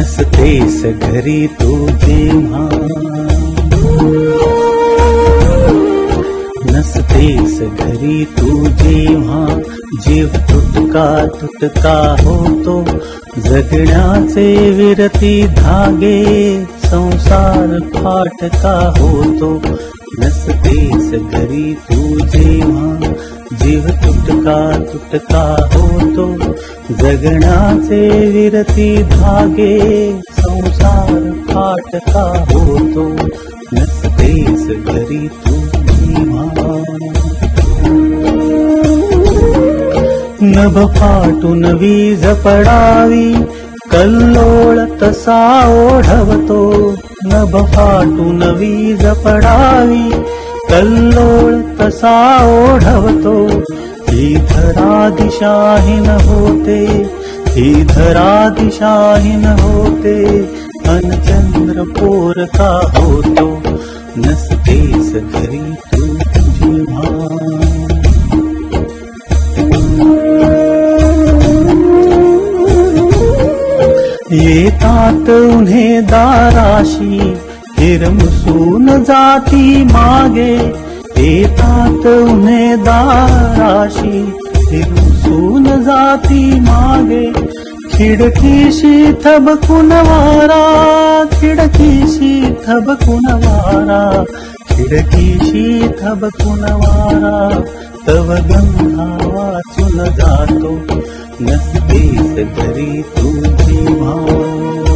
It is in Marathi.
हसतेस घरी तू जेव्हा. नसतेस घरी तू जेव्हा. जीव तुटका तुटका होतो. जगण्याचे विरती धागे. संसार फाटका होतो नसतेस घरी तू जेव्हा जीव तुटका तुटका होतो जगण्याचे विरती धागे संसार फाटका होतो नसतेस घरी तू जेव्हा. नभ फाटून वीज पडावी कल्लोळ नभ फाटून वीज पडावी कल्लोळ तसा ओढवतो धरा दिशाहीन होते धरा दिशाहीन होते अनचंद्र पोर का होतो नसतेस घरी येतात उन्हे दाराशी. हिरमसून जाती मागे. येतात उन्हे दाराशी. हिरमसून जाती मागे. खिडकीशी थबकून वारा खिडकीशी थबकून वारा खिडकीशी थबकून वारा तव गंधा वाचून जातो. नस्ते सतरी तुझे भाव।